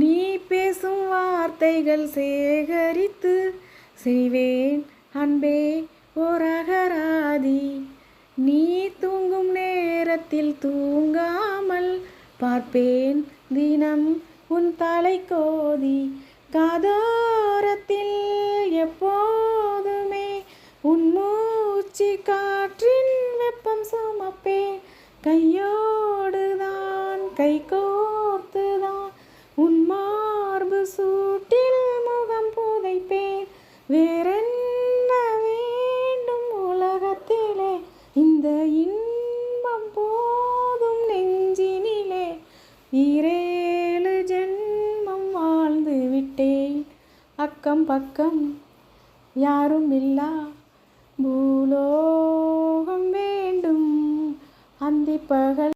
நீ பேசும் வார்த்தைகள் சேகரித்து செய்வேன். அன்பே ஓரகராதி நீ தூங்கும் நேரத்தில் தூங்காமல் பார்ப்பேன். தினம் உன் தலை கோதி காதோரத்தில் எப்போதுமே உன் மூச்சு காற்றின் வெப்பம் சுமப்பேன். கையோடுதான் கை வேறென்ன வேண்டும் உலகத்திலே? இந்த இன்பம் போதும் நெஞ்சினிலே. ஈரேழு ஜென்மம் வாழ்ந்து விட்டேன். அக்கம் பக்கம் யாரும் இல்லா. பூலோகம் வேண்டும். அந்திப்பகல்